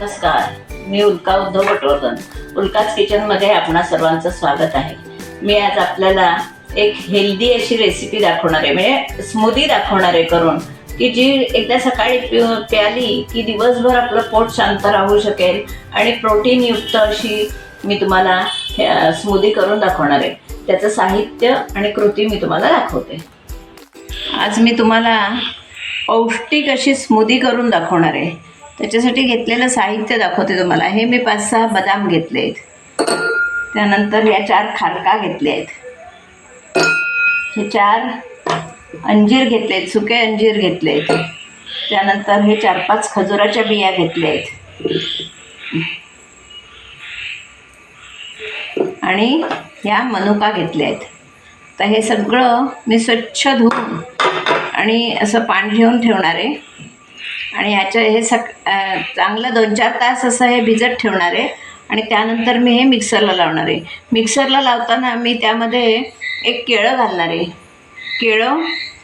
नमस्कार. मी उल्का उद्धव पटवर्धन उल्काच किचनमध्ये आपणा सर्वांचं स्वागत आहे. मी आज आपल्याला एक हेल्दी अशी रेसिपी दाखवणार आहे म्हणजे स्मूदी दाखवणार आहे करून की जी एकदा सकाळी पिऊ प्याली की दिवसभर आपलं पोट शांत राहू शकेल आणि प्रोटीनयुक्त अशी मी तुम्हाला स्मूदी करून दाखवणार आहे. त्याचं साहित्य आणि कृती मी तुम्हाला दाखवते. आज मी तुम्हाला पौष्टिक अशी स्मूदी करून दाखवणार आहे. त्याच्यासाठी घेतलेलं साहित्य दाखवते तुम्हाला. हे मी पाच सहा बदाम घेतले आहेत. त्यानंतर या चार खारका घेतले आहेत. हे चार अंजीर घेतले आहेत सुके अंजीर घेतले आहेत. त्यानंतर हे चार पाच खजुराच्या बिया घेतल्या आहेत. आणि ह्या मनुका घेतल्या आहेत. तर हे सगळं मी स्वच्छ धुवून आणि असं पाणी घेऊन ठेवणार आहे. आणि ह्याच्या हे सक चांगलं दोन चार तास असं हे भिजत ठेवणार आहे. आणि त्यानंतर मी हे मिक्सरला लावणार आहे. मिक्सरला लावताना मी त्यामध्ये एक केळं घालणार आहे. केळं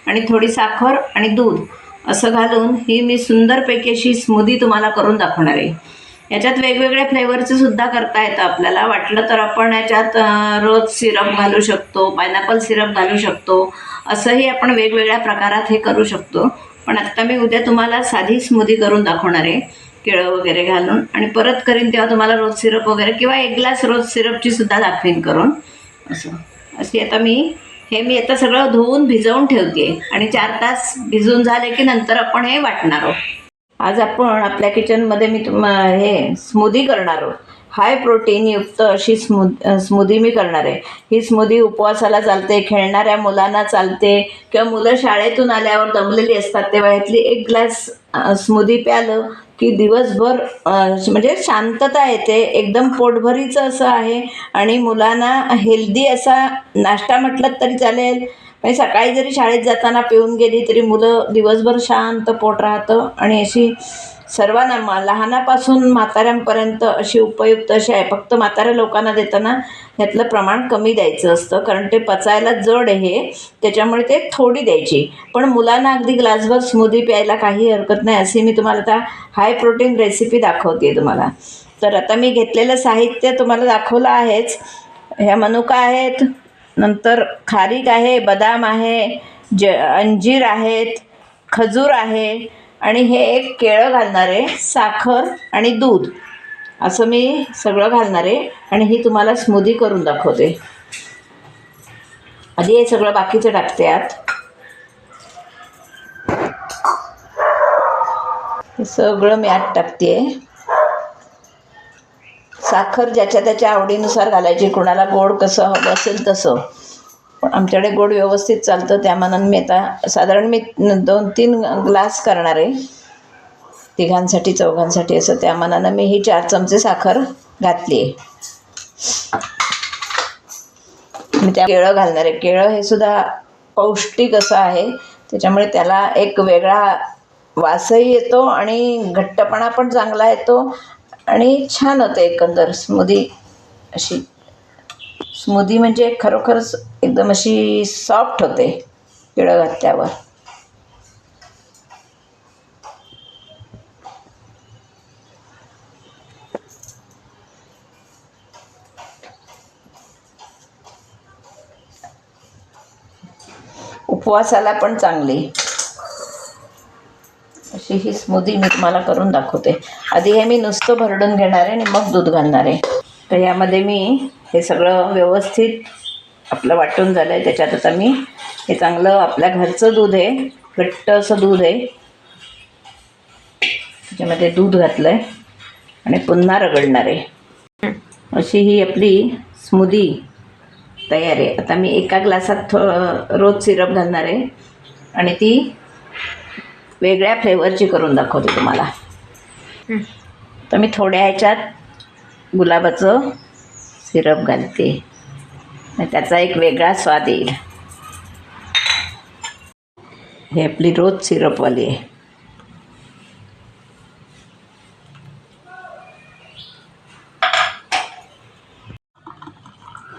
आणि थोडी साखर आणि दूध असं घालून ही मी सुंदरपैकी अशी स्मूदी तुम्हाला करून दाखवणार आहे. याच्यात वेगवेगळ्या फ्लेवरचे सुद्धा करता येतं आपल्याला. वाटलं तर आपण याच्यात रोज सिरप घालू शकतो पायनॅपल सिरप घालू शकतो. असंही आपण वेगवेगळ्या प्रकारात हे करू शकतो. पण आत्ता मी उद्या तुम्हाला साधी स्मूदी करून दाखवणार आहे केळं वगैरे घालून. आणि परत करीन तेव्हा तुम्हाला रोज सिरप वगैरे किंवा एक ग्लास रोज सिरपची सुद्धा दाखवीन करून. असं. अशी आता मी हे मी आता सगळं धुवून भिजवून ठेवते. आणि चार तास भिजून झाले की नंतर आपण हे वाटणार आहोत. आज आपण आपल्या किचनमध्ये मी तुम हे स्मूदी करणार आहोत. हाय प्रोटीनयुक्त अशी स्मू स्मूदी मी करणार आहे. ही स्मूदी उपवासाला चालते खेळणाऱ्या मुलांना चालते किंवा मुलं शाळेतून आल्यावर दमलेली असतात तेव्हा ह्यातली एक ग्लास स्मूदी प्यालं की दिवसभर म्हणजे शांतता येते एकदम पोटभरीचं असं आहे आणि मुलांना हेल्दी असा नाश्ता म्हटलं तरी चालेल. म्हणजे सकाळी जरी शाळेत जाताना पिऊन गेली तरी मुलं दिवसभर शांत पोट राहतं आणि अशी सर्वांना मा लहानापासून म्हाताऱ्यांपर्यंत अशी उपयुक्त अशी आहे. फक्त म्हाताऱ्या लोकांना देताना ह्यातलं प्रमाण कमी द्यायचं असतं. कारण ते पचायला जड आहे त्याच्यामुळे ते थोडी द्यायची. पण मुलांना अगदी ग्लासभर स्मूदी प्यायला काही हरकत नाही अशी मी तुम्हाला आता हाय प्रोटीन रेसिपी दाखवते तुम्हाला. तर आता मी घेतलेलं साहित्य तुम्हाला दाखवलं आहेच. ह्या मनुका आहेत नंतर खारीक आहे बदाम आहे ज अंजीर आहेत खजूर आहे आणि हे एक केळं घालणार आहे साखर आणि दूध. असं मी सगळं घालणार आहे आणि ही तुम्हाला स्मूदी करून दाखवते. आधी हे सगळं बाकीचं टाकते आत. सगळं मी आत टाकते. साखर ज्याच्या त्याच्या आवडीनुसार घालायची कुणाला गोड कसं हवं असेल तसं. आमच्याकडे गोड व्यवस्थित चालतं त्या मानानं मी आता साधारण मी दोन तीन ग्लास करणार आहे. तिघांसाठी चौघांसाठी असं त्या मानानं मी ही चार चमचे साखर घातली आहे. मी त्या केळं घालणार आहे. केळं हे सुद्धा पौष्टिक असं आहे. त्याच्यामुळे त्याला एक वेगळा वासही येतो आणि घट्टपणा पण चांगला येतो आणि छान होतं एकंदर. स्मूदी अशी. स्मूदी म्हणजे खरोखरच एकदम अशी सॉफ्ट होते केळं घातल्यावर. उपवासाला पण चांगली. अशी ही स्मूदी मी तुम्हाला करून दाखवते. आधी हे मी नुसतं भरडून घेणार आहे आणि मग दूध घालणार. आहे तर यामध्ये मी हे सगळं व्यवस्थित आपलं वाटून झालं आहे त्याच्यात आता मी हे चांगलं आपल्या घरचं दूध आहे. घट्ट असं दूध आहे. त्याच्यामध्ये दूध घातलं आहे आणि पुन्हा रगडणार आहे. अशी ही आपली स्मूदी तयार आहे. आता मी एका ग्लासात थो रोज सिरप घालणार आहे. आणि ती वेगळ्या फ्लेवरची करून दाखवते तुम्हाला. तर मी थोड्या ह्याच्यात गुलाबाचं सिरप घालते. त्याचा एक वेगळा स्वाद येईल. हे आपली रोज सिरपवाली आहे.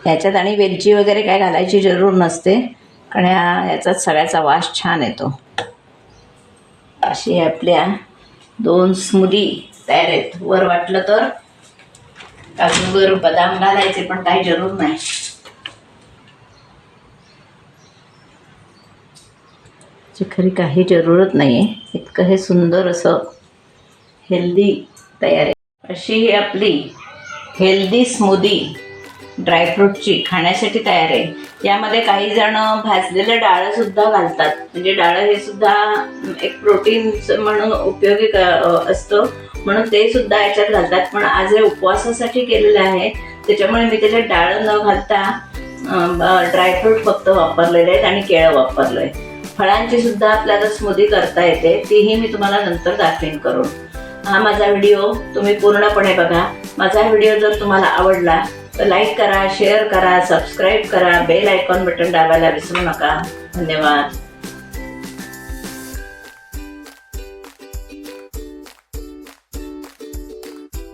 ह्याच्यात आणि वेलची वगैरे काय घालायची जरूर नसते. कारण ह्या याचा सगळ्याचा वास छान येतो. अशी आपल्या दोन स्मुदी तयार आहेत. वर वाटलं तर काजूवर बदाम घालायचे पण काही जरूर नाही. खरी काही जरूरत नाही आहे इतकं हे सुंदर असं हेल्दी तयार. आहे अशी ही आपली हेल्दी स्मूदी ड्रायफ्रूटची खाण्यासाठी तयार आहे. यामध्ये काही जण भाजलेलं डाळंसुद्धा घालतात. म्हणजे डाळं हे सुद्धा एक प्रोटीन म्हणून उपयोगी असतं. म्हणून ते सुद्धा याच्यात घालतात. पण आज हे उपवासासाठी केलेलं आहे. त्याच्यामुळे मी त्याच्यात डाळं न घालता ड्रायफ्रूट फक्त वापरलेले आहेत आणि केळं वापरलं आहे फळांची सुद्धा आपल्याला स्मूदी करता येते. तीही मी तुम्हाला नंतर दाखवीन करून. हा माझा व्हिडिओ तुम्ही पूर्णपणे बघा. माझा व्हिडिओ जर तुम्हाला आवडला तर लाईक करा शेअर करा सबस्क्राईब करा बेल आयकॉन बटन दाबायला विसरू नका. धन्यवाद.